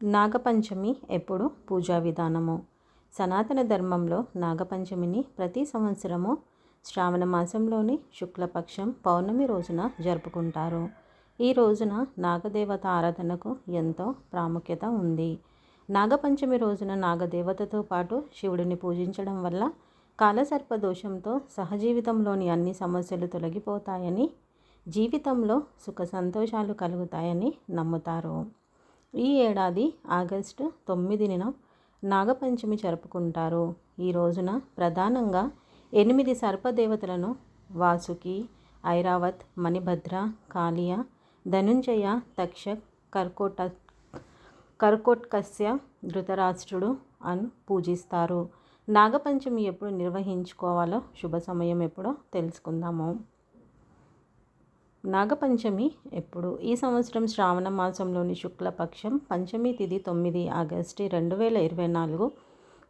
నాగపంచమి ఎప్పుడు పూజా విధానము. సనాతన ధర్మంలో నాగపంచమిని ప్రతి సంవత్సరము శ్రావణ మాసంలోని శుక్లపక్షం పౌర్ణమి రోజున జరుపుకుంటారు. ఈ రోజున నాగదేవత ఆరాధనకు ఎంతో ప్రాముఖ్యత ఉంది. నాగపంచమి రోజున నాగదేవతతో పాటు శివుడిని పూజించడం వల్ల కాలసర్ప దోషంతో సహజీవితంలోని అన్ని సమస్యలు తొలగిపోతాయని జీవితంలో సుఖ సంతోషాలు కలుగుతాయని నమ్ముతారు. ఈ ఏడాది ఆగస్టు తొమ్మిదిన నాగపంచమి జరుపుకుంటారు. ఈ రోజున ప్రధానంగా ఎనిమిది సర్పదేవతలను వాసుకి ఐరావత్ మణిభద్ర కాళియ ధనుంజయ తక్షక్ కర్కోట కర్కోట్కస్య ధృతరాష్ట్రుడు అని పూజిస్తారు. నాగపంచమి ఎప్పుడు నిర్వహించుకోవాలో శుభ సమయం ఎప్పుడో తెలుసుకుందాము. నాగపంచమి ఎప్పుడు? ఈ సంవత్సరం శ్రావణ మాసంలోని శుక్లపక్షం పంచమి తిథి తొమ్మిది ఆగస్టు రెండు వేల ఇరవై నాలుగు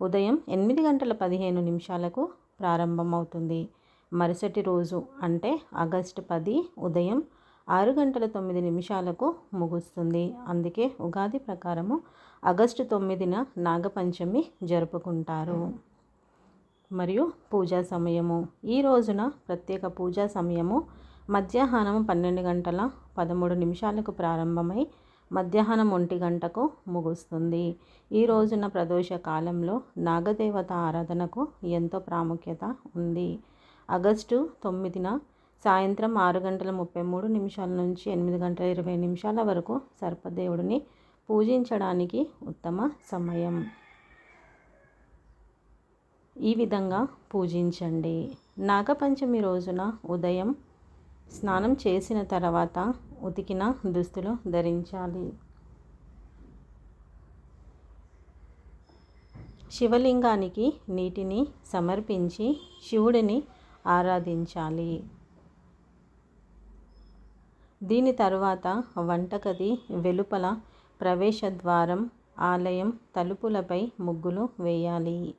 ఉదయం ఎనిమిది గంటల పదిహేను నిమిషాలకు ప్రారంభమవుతుంది. మరుసటి రోజు అంటే ఆగస్టు పది ఉదయం ఆరు గంటల తొమ్మిది నిమిషాలకు ముగుస్తుంది. అందుకే ఉగాది ప్రకారము ఆగస్టు తొమ్మిదిన నాగపంచమి జరుపుకుంటారు. మరియు పూజా సమయము. ఈ రోజున ప్రత్యేక పూజా సమయము మధ్యాహ్నం పన్నెండు గంటల పదమూడు నిమిషాలకు ప్రారంభమై మధ్యాహ్నం ఒంటి గంటకు ముగుస్తుంది. ఈ రోజున ప్రదోష కాలంలో నాగదేవత ఆరాధనకు ఎంతో ప్రాముఖ్యత ఉంది. ఆగస్టు తొమ్మిదిన సాయంత్రం ఆరు గంటల ముప్పై మూడు నిమిషాల నుంచి ఎనిమిది గంటల ఇరవై నిమిషాల వరకు సర్పదేవుడిని పూజించడానికి ఉత్తమ సమయం. ఈ విధంగా పూజించండి. నాగపంచమి రోజున ఉదయం స్నానం చేసిన తర్వాత ఉతికిన దుస్తులు ధరించాలి. శివలింగానికి నీటిని సమర్పించి శివుడిని ఆరాధించాలి. దీని తర్వాత వంటగది వెలుపల ప్రవేశద్వారం ఆలయం తలుపులపై ముగ్గులు వేయాలి.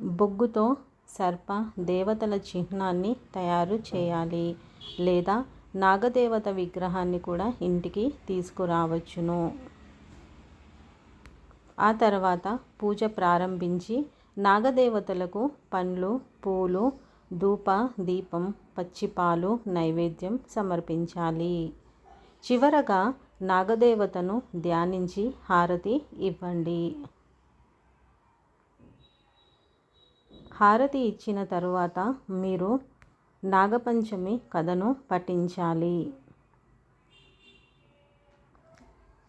బొగ్గుతో సర్ప దేవతల చిహ్నాన్ని తయారు చేయాలి లేదా నాగదేవత విగ్రహాన్ని కూడా ఇంటికి తీసుకురావచ్చును. ఆ తర్వాత పూజ ప్రారంభించి నాగదేవతలకు పండ్లు పూలు ధూప దీపం పచ్చిపాలు నైవేద్యం సమర్పించాలి. చివరగా నాగదేవతను ధ్యానించి హారతి ఇవ్వండి. హారతి ఇచ్చిన తరువాత మీరు నాగపంచమి కథను పఠించాలి.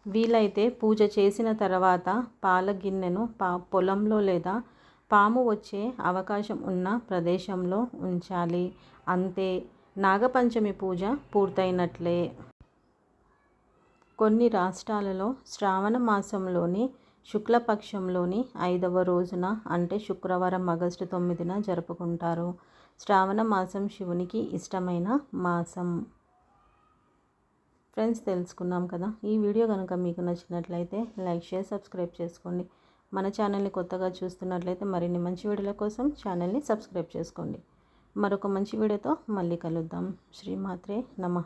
వీలైతే పూజ చేసిన తర్వాత పాల గిన్నెను పా పొలంలో లేదా పాము వచ్చే అవకాశం ఉన్న ప్రదేశంలో ఉంచాలి. అంతే నాగపంచమి పూజ పూర్తయినట్లే. కొన్ని రాష్ట్రాలలో శ్రావణ మాసంలోని శుక్లపక్షంలోని ఐదవ రోజున అంటే శుక్రవారం ఆగస్టు తొమ్మిదిన జరుపుకుంటారు. శ్రావణ మాసం శివునికి ఇష్టమైన మాసం. ఫ్రెండ్స్ తెలుసుకున్నాం కదా? ఈ వీడియో కనుక మీకు నచ్చినట్లయితే లైక్ షేర్ సబ్స్క్రైబ్ చేసుకోండి. మన ఛానల్ని కొత్తగా చూస్తున్నట్లయితే మరిన్ని మంచి వీడియోల కోసం ఛానల్ని సబ్స్క్రైబ్ చేసుకోండి. మరొక మంచి వీడియోతో మళ్ళీ కలుద్దాం. శ్రీమాత్రే నమ.